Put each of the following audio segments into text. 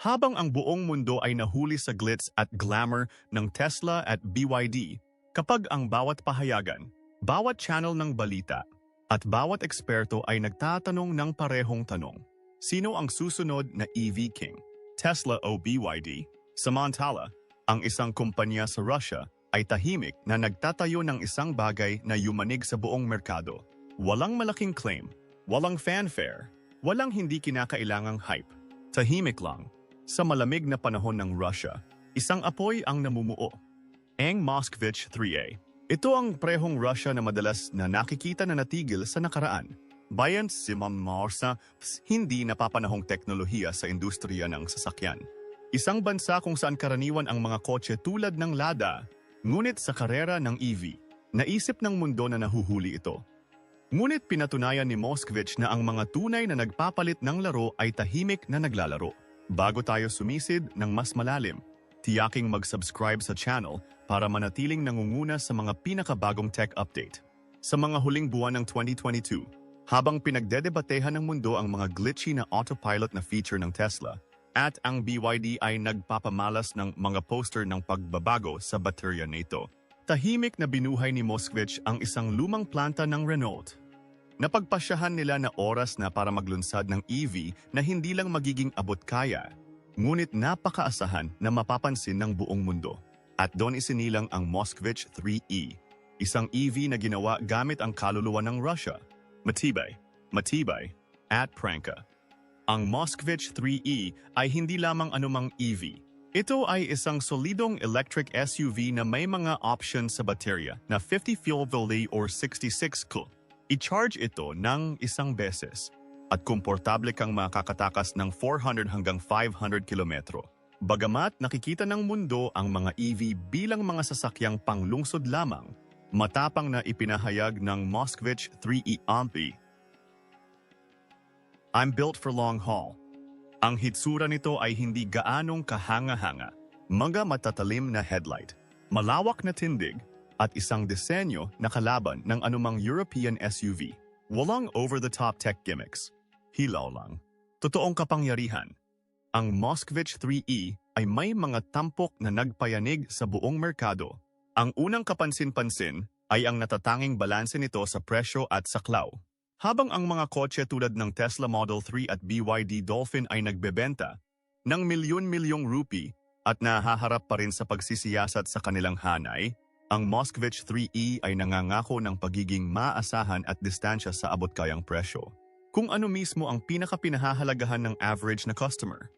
Habang ang buong mundo ay nahuli sa glitz at glamour ng Tesla at BYD, kapag ang bawat pahayagan, bawat channel ng balita, at bawat eksperto ay nagtatanong ng parehong tanong, sino ang susunod na EV King? Tesla o BYD? Samantala, ang isang kumpanya sa Russia ay tahimik na nagtatayo ng isang bagay na yumanig sa buong merkado. Walang malaking claim, walang fanfare, walang hindi kinakailangang hype. Tahimik lang. Sa malamig na panahon ng Russia, isang apoy ang namumuo. Ang Moskvich 3A. Ito ang prehong Russia na madalas na nakikita na natigil sa nakaraan. Bayan si Ma'am Marsa, hindi napapanahong teknolohiya sa industriya ng sasakyan. Isang bansa kung saan karaniwan ang mga kotse tulad ng Lada, ngunit sa karera ng EV, naisip ng mundo na nahuhuli ito. Ngunit pinatunayan ni Moskvich na ang mga tunay na nagpapalit ng laro ay tahimik na naglalaro. Bago tayo sumisid ng mas malalim, tiyaking mag-subscribe sa channel para manatiling nangunguna sa mga pinakabagong tech update. Sa mga huling buwan ng 2022, habang pinagdedebatehan ng mundo ang mga glitchy na autopilot na feature ng Tesla, at ang BYD ay nagpapamalas ng mga poster ng pagbabago sa baterya nito. Tahimik na binuhay ni Moskvich ang isang lumang planta ng Renault. Napagpasyahan nila na oras na para maglunsad ng EV na hindi lang magiging abot kaya, ngunit napakaasahan na mapapansin ng buong mundo. At doon isinilang ang Moskvich 3E, isang EV na ginawa gamit ang kaluluwa ng Russia. Matibay, matibay, at prangka. Ang Moskvich 3E ay hindi lamang anumang EV. Ito ay isang solidong electric SUV na may mga options sa baterya na 50 fuel valley or 66 kl. I-charge ito ng isang beses at komportable kang makakatakas ng 400 hanggang 500 kilometro. Bagamat nakikita ng mundo ang mga EV bilang mga sasakyang panglungsod lamang, matapang na ipinahayag ng Moskvich 3E Ampy I'm built for long haul. Ang hitsura nito ay hindi gaanong kahanga-hanga. Mga matatalim na headlight, malawak na tindig, at isang disenyo na kalaban ng anumang European SUV. Walang over-the-top tech gimmicks. Hilaw lang. Totoong kapangyarihan. Ang Moskvich 3E ay may mga tampok na nagpayanig sa buong merkado. Ang unang kapansin-pansin ay ang natatanging balanse nito sa presyo at saklaw. Habang ang mga kotse tulad ng Tesla Model 3 at BYD Dolphin ay nagbebenta ng milyon-milyong rupee at nahaharap pa rin sa pagsisiyasat sa kanilang hanay, ang Moskvich 3E ay nangangako ng pagiging maasahan at distansya sa abot-kayang presyo. Kung ano mismo ang pinakapinahahalagahan ng average na customer.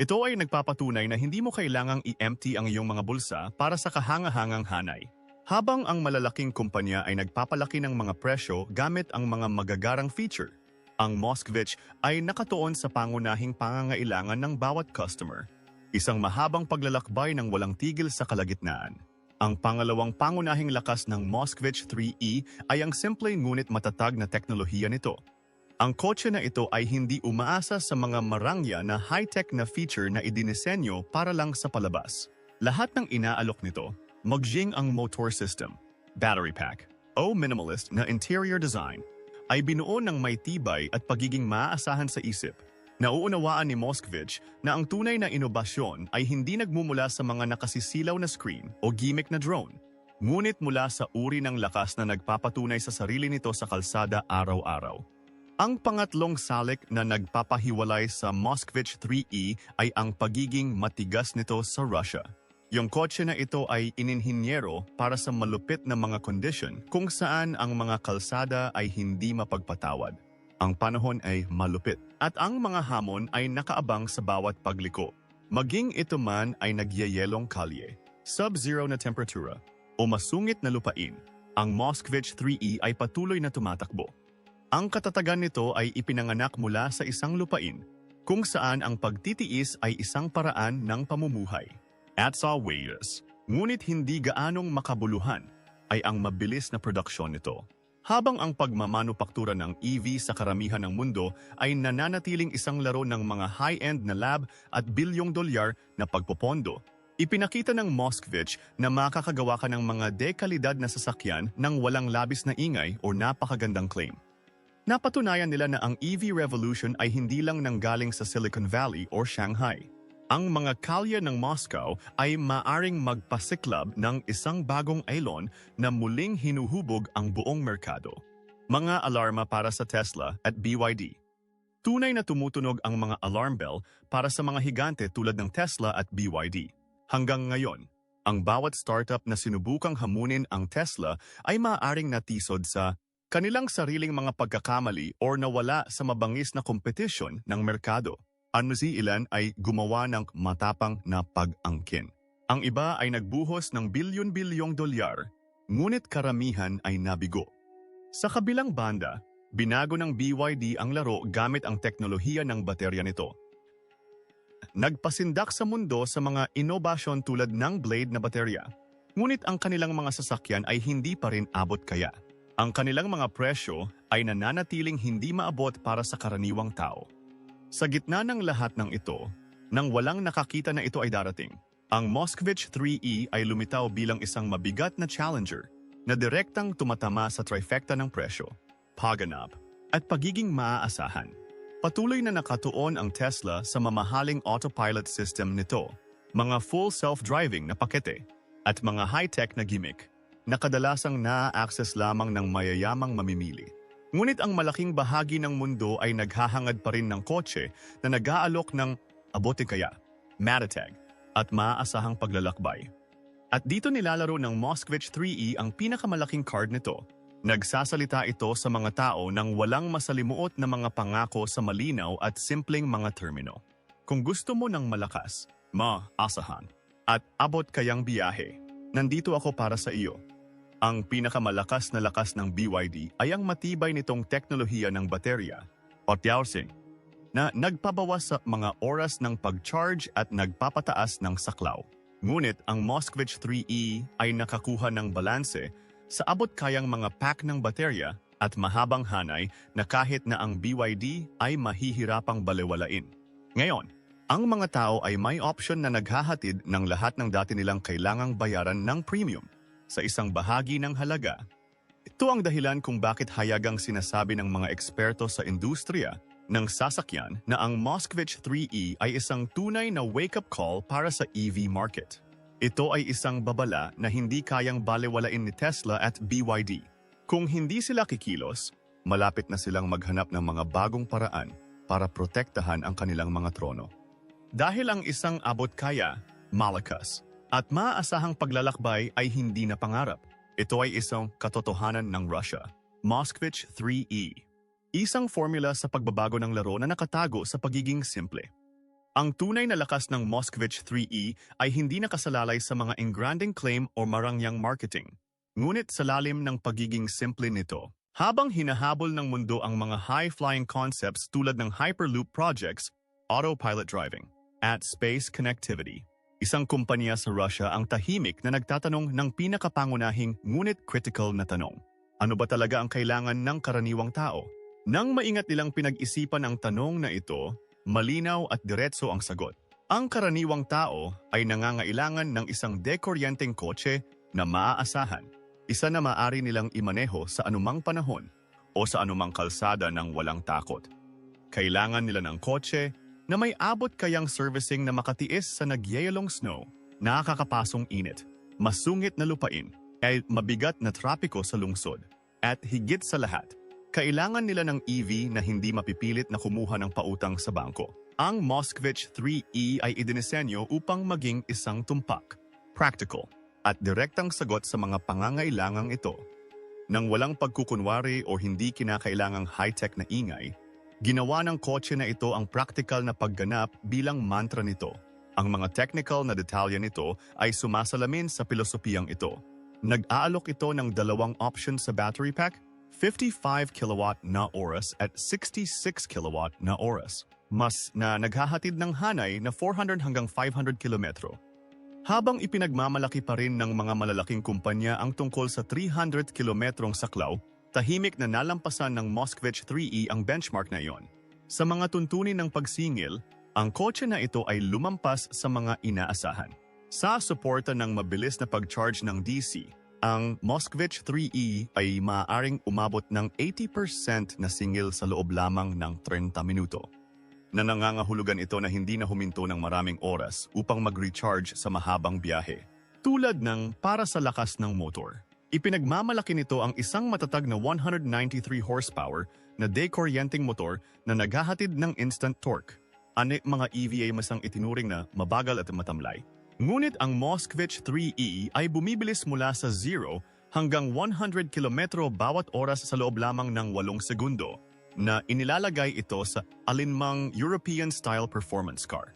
Ito ay nagpapatunay na hindi mo kailangang i-empty ang iyong mga bulsa para sa kahangahangang hanay. Habang ang malalaking kumpanya ay nagpapalaki ng mga presyo gamit ang mga magagarang feature, ang Moskvich ay nakatuon sa pangunahing pangangailangan ng bawat customer. Isang mahabang paglalakbay ng walang tigil sa kalagitnaan. Ang pangalawang pangunahing lakas ng Moskvich 3E ay ang simple ngunit matatag na teknolohiya nito. Ang kotse na ito ay hindi umaasa sa mga marangya na high-tech na feature na idinisenyo para lang sa palabas. Lahat ng inaalok nito Magjing ang motor system, battery pack, o minimalist na interior design ay binuo ng may tibay at pagiging maaasahan sa isip. Nauunawaan ni Moskvich na ang tunay na inobasyon ay hindi nagmumula sa mga nakasisilaw na screen o gimmick na drone, ngunit mula sa uri ng lakas na nagpapatunay sa sarili nito sa kalsada araw-araw. Ang pangatlong salik na nagpapahiwalay sa Moskvich 3E ay ang pagiging matigas nito sa Russia. Yung kotse na ito ay ininhinyero para sa malupit na mga kondisyon kung saan ang mga kalsada ay hindi mapagpatawad. Ang panahon ay malupit at ang mga hamon ay nakaabang sa bawat pagliko. Maging ito man ay nagyayelong kalye, sub-zero na temperatura, o masungit na lupain, ang Moskvich 3E ay patuloy na tumatakbo. Ang katatagan nito ay ipinanganak mula sa isang lupain kung saan ang pagtitiis ay isang paraan ng pamumuhay. At sa ways, ngunit hindi gaanong makabuluhan ay ang mabilis na produksyon nito. Habang ang pagmamanupaktura ng EV sa karamihan ng mundo ay nananatiling isang laro ng mga high-end na lab at bilyong dolyar na pagpopondo, ipinakita ng Moskvich na makakagawa ka ng mga dekalidad na sasakyan ng walang labis na ingay o napakagandang claim. Napatunayan nila na ang EV revolution ay hindi lang nanggaling sa Silicon Valley or Shanghai. Ang mga kalye ng Moscow ay maaring magpasiklab ng isang bagong elon na muling hinuhubog ang buong merkado. Mga alarma para sa Tesla at BYD. Tunay na tumutunog ang mga alarm bell para sa mga higante tulad ng Tesla at BYD. Hanggang ngayon, ang bawat startup na sinubukang hamunin ang Tesla ay maaaring natisod sa kanilang sariling mga pagkakamali or nawala sa mabangis na kompetisyon ng merkado. Ano si ilan ay gumawa ng matapang na pag-angkin. Ang iba ay nagbuhos ng bilyon-bilyong dolyar, ngunit karamihan ay nabigo. Sa kabilang banda, binago ng BYD ang laro gamit ang teknolohiya ng baterya nito. Nagpasindak sa mundo sa mga inobasyon tulad ng blade na baterya. Ngunit ang kanilang mga sasakyan ay hindi pa rin abot kaya. Ang kanilang mga presyo ay nananatiling hindi maabot para sa karaniwang tao. Sa gitna ng lahat ng ito, nang walang nakakita na ito ay darating, ang Moskvich 3E ay lumitaw bilang isang mabigat na challenger na direktang tumatama sa trifecta ng presyo, pagganap, at pagiging maaasahan. Patuloy na nakatuon ang Tesla sa mamahaling autopilot system nito, mga full self-driving na pakete, at mga high-tech na gimmick na kadalasang naa-access lamang ng mayayamang mamimili. Ngunit ang malaking bahagi ng mundo ay naghahangad pa rin ng kotse na nag-aalok ng abote kaya, matatag, at maaasahang paglalakbay. At dito nilalaro ng Moskvich 3E ang pinakamalaking card nito. Nagsasalita ito sa mga tao ng walang masalimuot na mga pangako sa malinaw at simpleng mga termino. Kung gusto mo ng malakas, maasahan, at abot kayang biyahe, nandito ako para sa iyo. Ang pinakamalakas na lakas ng BYD ay ang matibay nitong teknolohiya ng baterya, o dowsing, na nagpabawas sa mga oras ng pag-charge at nagpapataas ng saklaw. Ngunit ang Moskvich 3E ay nakakuha ng balanse sa abot kayang mga pack ng baterya at mahabang hanay na kahit na ang BYD ay mahihirapang balewalain. Ngayon, ang mga tao ay may option na naghahatid ng lahat ng dati nilang kailangang bayaran ng premium sa isang bahagi ng halaga. Ito ang dahilan kung bakit hayagang sinasabi ng mga eksperto sa industriya ng sasakyan na ang Moskvich 3E ay isang tunay na wake-up call para sa EV market. Ito ay isang babala na hindi kayang balewalain ni Tesla at BYD. Kung hindi sila kikilos, malapit na silang maghanap ng mga bagong paraan para protektahan ang kanilang mga trono. Dahil ang isang abot kaya, malakas, at maaasahang paglalakbay ay hindi na pangarap. Ito ay isang katotohanan ng Russia. Moskvich 3E Isang formula sa pagbabago ng laro na nakatago sa pagiging simple. Ang tunay na lakas ng Moskvich 3E ay hindi nakasalalay sa mga engranding claim o marangyang marketing. Ngunit sa lalim ng pagiging simple nito, habang hinahabol ng mundo ang mga high-flying concepts tulad ng Hyperloop projects, autopilot driving, at space connectivity, isang kumpanya sa Russia ang tahimik na nagtatanong ng pinakapangunahing ngunit critical na tanong. Ano ba talaga ang kailangan ng karaniwang tao? Nang maingat nilang pinag-isipan ang tanong na ito, malinaw at diretso ang sagot. Ang karaniwang tao ay nangangailangan ng isang dekoryenteng kotse na maaasahan, isa na maaari nilang imaneho sa anumang panahon o sa anumang kalsada ng walang takot. Kailangan nila ng kotse na may abot kayang servicing na makatiis sa nagyayalong snow, nakakapasong init, masungit na lupain, ay mabigat na trapiko sa lungsod, at higit sa lahat, kailangan nila ng EV na hindi mapipilit na kumuha ng pautang sa bangko. Ang Moskvich 3E ay idinisenyo upang maging isang tumpak, practical, at direktang sagot sa mga pangangailangang ito. Nang walang pagkukunwari o hindi kinakailangang high-tech na ingay, ginawa ng kotse na ito ang practical na pagganap bilang mantra nito. Ang mga technical na detalye nito ay sumasalamin sa pilosopiyang ito. Nag-aalok ito ng dalawang option sa battery pack 55 kilowatt na oras at 66 kilowatt na oras, mas na naghahatid ng hanay na 400 hanggang 500 kilometro. Habang ipinagmamalaki pa rin ng mga malalaking kumpanya ang tungkol sa 300 kilometrong saklaw, tahimik na nalampasan ng Moskvich 3E ang benchmark na iyon. Sa mga tuntunin ng pagsingil, ang kotse na ito ay lumampas sa mga inaasahan. Sa suporta ng mabilis na pag-charge ng DC, ang Moskvich 3E ay maaaring umabot ng 80% na singil sa loob lamang ng 30 minuto. na nangangahulugan ito na hindi na huminto ng maraming oras upang mag-recharge sa mahabang biyahe. Tulad ng para sa lakas ng motor. Ipinagmamalaki nito ang isang matatag na 193 horsepower na decoryenting motor na naghahatid ng instant torque. Ani mga EVA masang itinuring na mabagal at matamlay. Ngunit ang Moskvich 3E ay bumibilis mula sa 0 hanggang 100 kilometro bawat oras sa loob lamang ng 8 segundo na inilalagay ito sa alinmang European-style performance car.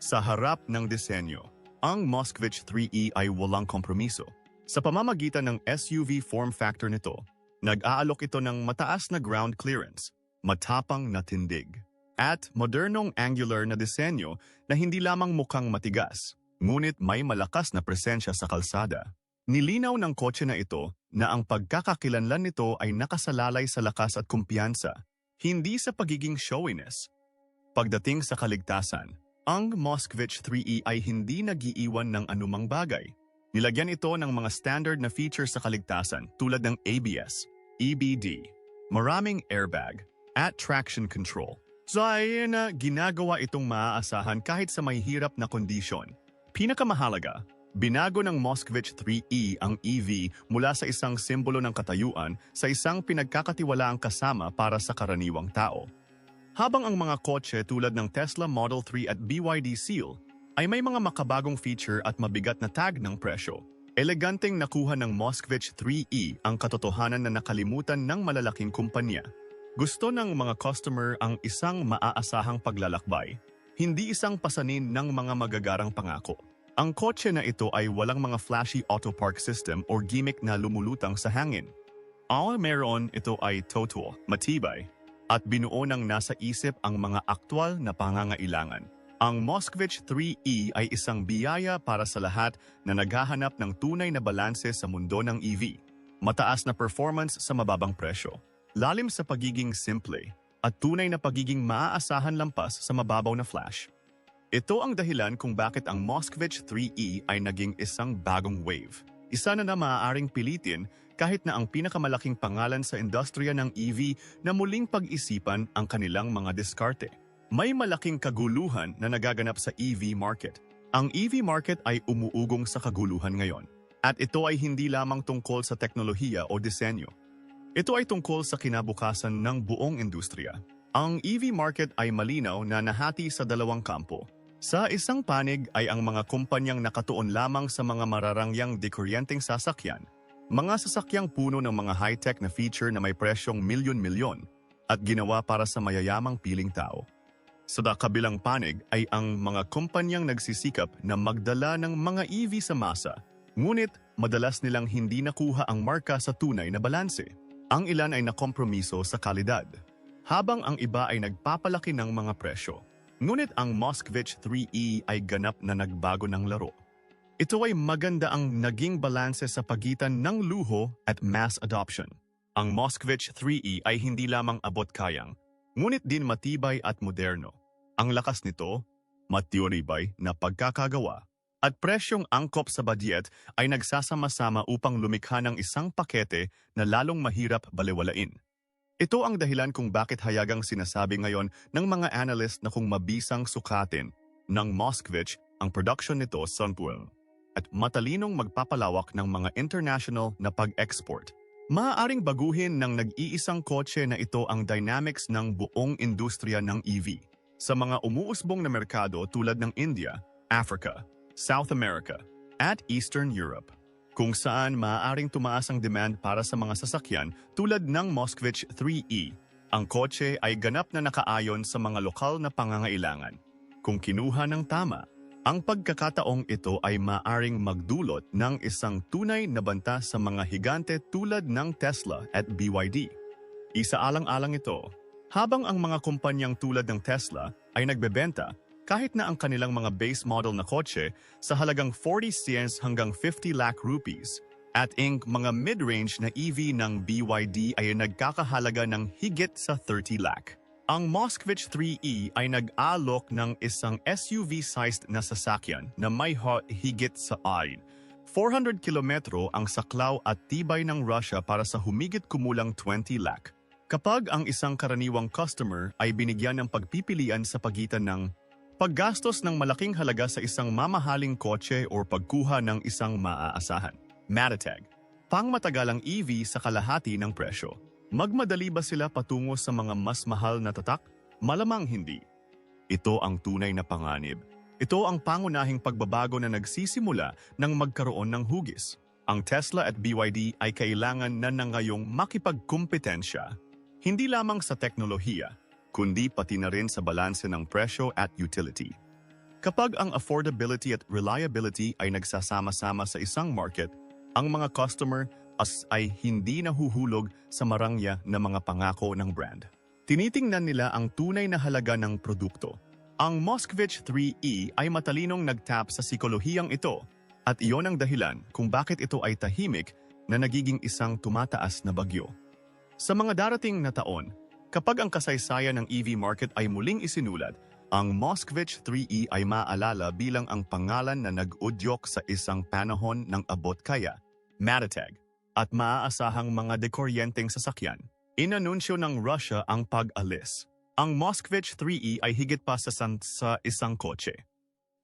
Sa harap ng disenyo, ang Moskvich 3E ay walang kompromiso. Sa pamamagitan ng SUV form factor nito, nag-aalok ito ng mataas na ground clearance, matapang na tindig, at modernong angular na disenyo na hindi lamang mukhang matigas, ngunit may malakas na presensya sa kalsada. Nilinaw ng kotse na ito na ang pagkakakilanlan nito ay nakasalalay sa lakas at kumpiyansa, hindi sa pagiging showiness. Pagdating sa kaligtasan, ang Moskvich 3E ay hindi nagiiwan ng anumang bagay. Nilagyan ito ng mga standard na features sa kaligtasan tulad ng ABS, EBD, maraming airbag, at traction control. Ay na ginagawa itong maaasahan kahit sa may hirap na kondisyon. Pinakamahalaga, binago ng Moskvich 3E ang EV mula sa isang simbolo ng katayuan sa isang pinagkakatiwalaang kasama para sa karaniwang tao. Habang ang mga kotse tulad ng Tesla Model 3 at BYD Seal ay may mga makabagong feature at mabigat na tag ng presyo. Eleganteng nakuha ng Moskvich 3E ang katotohanan na nakalimutan ng malalaking kumpanya. Gusto ng mga customer ang isang maaasahang paglalakbay, hindi isang pasanin ng mga magagarang pangako. Ang kotse na ito ay walang mga flashy auto park system or gimmick na lumulutang sa hangin. Ang meron ito ay total, matibay, at binuo ng nasa isip ang mga aktwal na pangangailangan. Ang Moskvich 3E ay isang biyaya para sa lahat na naghahanap ng tunay na balanse sa mundo ng EV. Mataas na performance sa mababang presyo. Lalim sa pagiging simple at tunay na pagiging maaasahan lampas sa mababaw na flash. Ito ang dahilan kung bakit ang Moskvich 3E ay naging isang bagong wave. Isa na na maaaring pilitin kahit na ang pinakamalaking pangalan sa industriya ng EV na muling pag-isipan ang kanilang mga diskarte. May malaking kaguluhan na nagaganap sa EV market. Ang EV market ay umuugong sa kaguluhan ngayon. At ito ay hindi lamang tungkol sa teknolohiya o disenyo. Ito ay tungkol sa kinabukasan ng buong industriya. Ang EV market ay malinaw na nahati sa dalawang kampo. Sa isang panig ay ang mga kumpanyang nakatuon lamang sa mga mararangyang dekuryenteng sasakyan, mga sasakyang puno ng mga high-tech na feature na may presyong milyon-milyon at ginawa para sa mayayamang piling tao. Sa kabilang panig ay ang mga kumpanyang nagsisikap na magdala ng mga EV sa masa, ngunit madalas nilang hindi nakuha ang marka sa tunay na balanse. Ang ilan ay nakompromiso sa kalidad, habang ang iba ay nagpapalaki ng mga presyo. Ngunit ang Moskvich 3E ay ganap na nagbago ng laro. Ito ay maganda ang naging balanse sa pagitan ng luho at mass adoption. Ang Moskvich 3E ay hindi lamang abot-kayang, ngunit din matibay at moderno. Ang lakas nito, matyoribay na pagkakagawa, at presyong angkop sa badyet ay nagsasama-sama upang lumikha ng isang pakete na lalong mahirap balewalain. Ito ang dahilan kung bakit hayagang sinasabi ngayon ng mga analyst na kung mabisang sukatin ng Moskvich ang production nito sa Puel at matalinong magpapalawak ng mga international na pag-export. Maaaring baguhin ng nag-iisang kotse na ito ang dynamics ng buong industriya ng EV sa mga umuusbong na merkado tulad ng India, Africa, South America, at Eastern Europe, kung saan maaaring tumaas ang demand para sa mga sasakyan tulad ng Moskvich 3E. Ang kotse ay ganap na nakaayon sa mga lokal na pangangailangan. Kung kinuha ng tama, ang pagkakataong ito ay maaring magdulot ng isang tunay na banta sa mga higante tulad ng Tesla at BYD. Isaalang-alang ito, habang ang mga kumpanyang tulad ng Tesla ay nagbebenta kahit na ang kanilang mga base model na kotse sa halagang 40 cents hanggang 50 lakh rupees. At ang mga mid-range na EV ng BYD ay nagkakahalaga ng higit sa 30 lakh. Ang Moskvich 3E ay nag-alok ng isang SUV-sized na sasakyan na may higit sa ayn. 400 kilometro ang saklaw at tibay ng Russia para sa humigit kumulang 20 lakh. Kapag ang isang karaniwang customer ay binigyan ng pagpipilian sa pagitan ng paggastos ng malaking halaga sa isang mamahaling kotse o pagkuha ng isang maaasahan. Matatag, pangmatagalang EV sa kalahati ng presyo. Magmadali ba sila patungo sa mga mas mahal na tatak? Malamang hindi. Ito ang tunay na panganib. Ito ang pangunahing pagbabago na nagsisimula nang magkaroon ng hugis. Ang Tesla at BYD ay kailangan na na ngayong makipagkumpetensya hindi lamang sa teknolohiya, kundi pati na rin sa balanse ng presyo at utility. Kapag ang affordability at reliability ay nagsasama-sama sa isang market, ang mga customer as ay hindi nahuhulog sa marangya na mga pangako ng brand. Tinitingnan nila ang tunay na halaga ng produkto. Ang Moskvich 3E ay matalinong nagtap sa psikolohiyang ito at iyon ang dahilan kung bakit ito ay tahimik na nagiging isang tumataas na bagyo. Sa mga darating na taon, kapag ang kasaysayan ng EV market ay muling isinulat, ang Moskvich 3E ay maalala bilang ang pangalan na nag-udyok sa isang panahon ng abot kaya, Matatag, at maaasahang mga dekoryenteng sasakyan. Inanunsyo ng Russia ang pag-alis. Ang Moskvich 3E ay higit pa sa, sa isang kotse.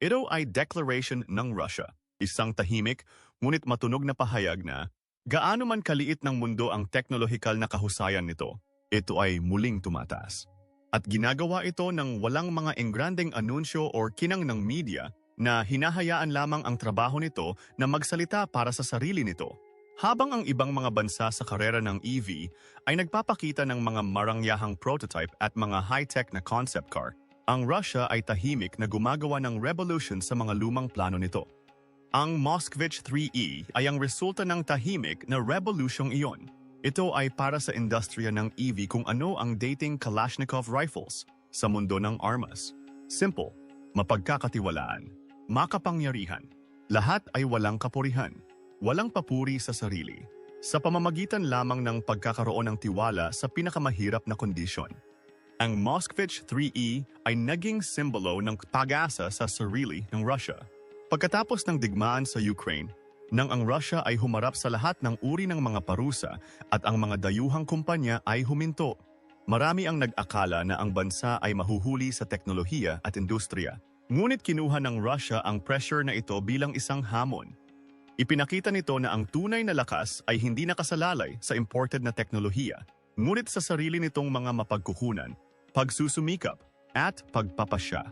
Ito ay declaration ng Russia, isang tahimik ngunit matunog na pahayag na Gaano man kaliit ng mundo ang teknolohikal na kahusayan nito, ito ay muling tumataas. At ginagawa ito ng walang mga engrandeng anunsyo or kinang ng media na hinahayaan lamang ang trabaho nito na magsalita para sa sarili nito. Habang ang ibang mga bansa sa karera ng EV ay nagpapakita ng mga marangyahang prototype at mga high-tech na concept car, ang Russia ay tahimik na gumagawa ng revolution sa mga lumang plano nito. Ang Moskvich 3E ay ang resulta ng tahimik na revolusyong iyon. Ito ay para sa industriya ng EV kung ano ang dating Kalashnikov rifles sa mundo ng armas. Simple, mapagkakatiwalaan, makapangyarihan. Lahat ay walang kapurihan, walang papuri sa sarili. Sa pamamagitan lamang ng pagkakaroon ng tiwala sa pinakamahirap na kondisyon. Ang Moskvich 3E ay naging simbolo ng pag-asa sa sarili ng Russia. Pagkatapos ng digmaan sa Ukraine, nang ang Russia ay humarap sa lahat ng uri ng mga parusa at ang mga dayuhang kumpanya ay huminto, marami ang nag-akala na ang bansa ay mahuhuli sa teknolohiya at industriya. Ngunit kinuha ng Russia ang pressure na ito bilang isang hamon. Ipinakita nito na ang tunay na lakas ay hindi nakasalalay sa imported na teknolohiya, ngunit sa sarili nitong mga mapagkukunan, pagsusumikap, at pagpapasya.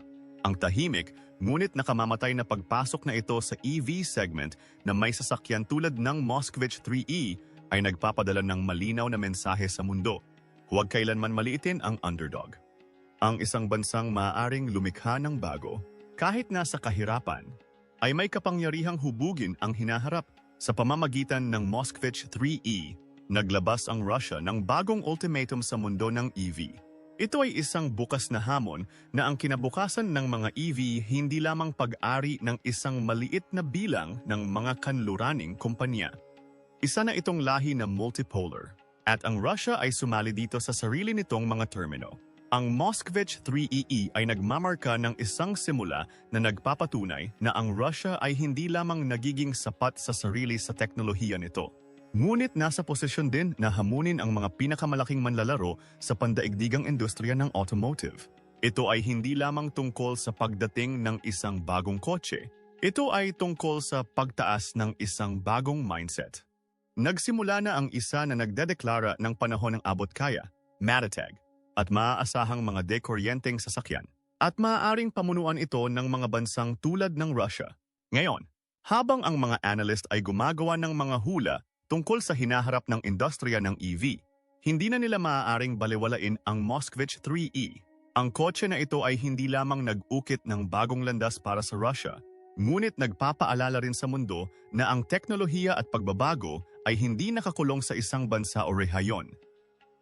Ang tahimik, ngunit nakamamatay na pagpasok na ito sa EV segment na may sasakyan tulad ng Moskvich 3E ay nagpapadala ng malinaw na mensahe sa mundo. Huwag kailanman maliitin ang underdog. Ang isang bansang maaaring lumikha ng bago, kahit nasa kahirapan, ay may kapangyarihang hubugin ang hinaharap sa pamamagitan ng Moskvich 3E. Naglabas ang Russia ng bagong ultimatum sa mundo ng EV. Ito ay isang bukas na hamon na ang kinabukasan ng mga EV hindi lamang pag-ari ng isang maliit na bilang ng mga kanluraning kumpanya. Isa na itong lahi na multipolar, at ang Russia ay sumali dito sa sarili nitong mga termino. Ang Moskvich 3EE ay nagmamarka ng isang simula na nagpapatunay na ang Russia ay hindi lamang nagiging sapat sa sarili sa teknolohiya nito Ngunit nasa posisyon din na hamunin ang mga pinakamalaking manlalaro sa pandaigdigang industriya ng automotive. Ito ay hindi lamang tungkol sa pagdating ng isang bagong kotse. Ito ay tungkol sa pagtaas ng isang bagong mindset. Nagsimula na ang isa na nagdedeklara ng panahon ng abot kaya, Matatag, at maaasahang mga dekoryenteng sasakyan. At maaaring pamunuan ito ng mga bansang tulad ng Russia. Ngayon, habang ang mga analyst ay gumagawa ng mga hula Tungkol sa hinaharap ng industriya ng EV, hindi na nila maaaring baliwalain ang Moskvich 3E. Ang kotse na ito ay hindi lamang nag-ukit ng bagong landas para sa Russia, ngunit nagpapaalala rin sa mundo na ang teknolohiya at pagbabago ay hindi nakakulong sa isang bansa o rehayon.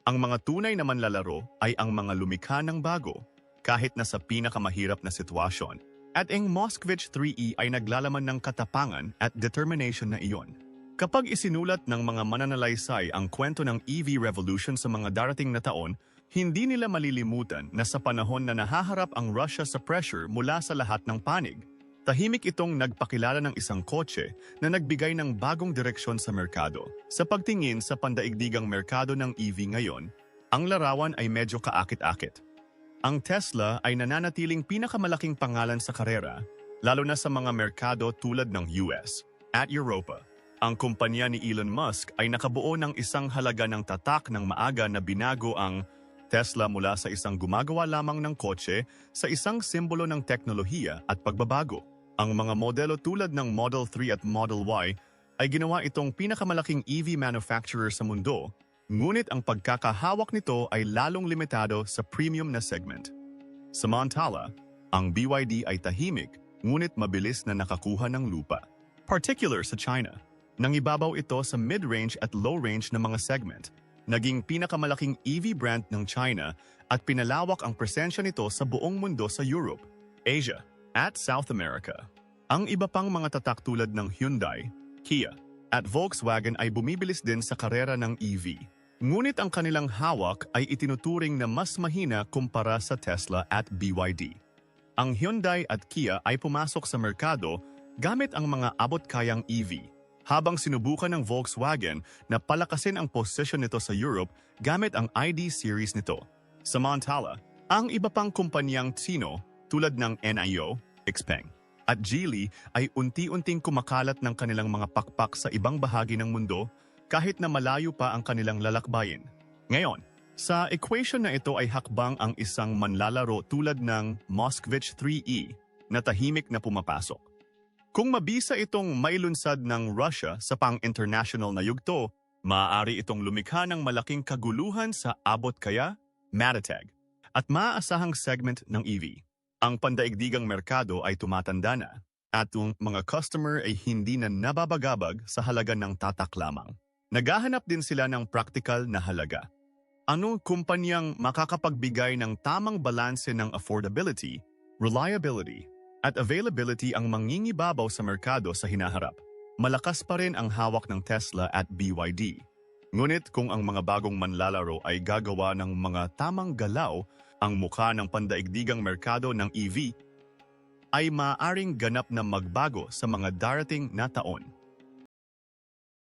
Ang mga tunay na manlalaro ay ang mga lumikha ng bago, kahit na sa pinakamahirap na sitwasyon. At ang Moskvich 3E ay naglalaman ng katapangan at determination na iyon. Kapag isinulat ng mga mananalaysay ang kwento ng EV revolution sa mga darating na taon, hindi nila malilimutan na sa panahon na nahaharap ang Russia sa pressure mula sa lahat ng panig, tahimik itong nagpakilala ng isang kotse na nagbigay ng bagong direksyon sa merkado. Sa pagtingin sa pandaigdigang merkado ng EV ngayon, Ang larawan ay medyo kaakit-akit. Ang Tesla ay nananatiling pinakamalaking pangalan sa karera, lalo na sa mga merkado tulad ng US at Europa. Ang kumpanya ni Elon Musk ay nakabuo ng isang halaga ng tatak ng maaga na binago ang Tesla mula sa isang gumagawa lamang ng kotse sa isang simbolo ng teknolohiya at pagbabago. Ang mga modelo tulad ng Model 3 at Model Y ay ginawa itong pinakamalaking EV manufacturer sa mundo, ngunit ang pagkakahawak nito ay lalong limitado sa premium na segment. Samantala, ang BYD ay tahimik ngunit mabilis na nakakuha ng lupa. Particular sa China, nangibabaw ito sa mid-range at low-range na mga segment, naging pinakamalaking EV brand ng China at pinalawak ang presensya nito sa buong mundo sa Europe, Asia, at South America. Ang iba pang mga tatak tulad ng Hyundai, Kia, at Volkswagen ay bumibilis din sa karera ng EV. Ngunit ang kanilang hawak ay itinuturing na mas mahina kumpara sa Tesla at BYD. Ang Hyundai at Kia ay pumasok sa merkado gamit ang mga abot-kayang EV, habang sinubukan ng Volkswagen na palakasin ang posisyon nito sa Europe gamit ang ID series nito. Samantala, ang iba pang kumpanyang Tsino tulad ng NIO, Xpeng, at Geely ay unti-unting kumakalat ng kanilang mga pakpak sa ibang bahagi ng mundo kahit na malayo pa ang kanilang lalakbayin. Ngayon, sa equation na ito ay hakbang ang isang manlalaro tulad ng Moskvich 3E na tahimik na pumapasok. Kung mabisa itong mailunsad ng Russia sa pang-international na yugto, maaari itong lumikha ng malaking kaguluhan sa abot kaya, matatag, at maaasahang segment ng EV. Ang pandaigdigang merkado ay tumatanda na at ang mga customer ay hindi na nababagabag sa halaga ng tatak lamang. Naghahanap din sila ng practical na halaga. Anong kumpanyang makakapagbigay ng tamang balanse ng affordability, reliability, at availability ang mangingibabaw sa merkado sa hinaharap? Malakas pa rin ang hawak ng Tesla at BYD. Ngunit kung ang mga bagong manlalaro ay gagawa ng mga tamang galaw, ang mukha ng pandaigdigang merkado ng EV ay maaring ganap na magbago sa mga darating na taon.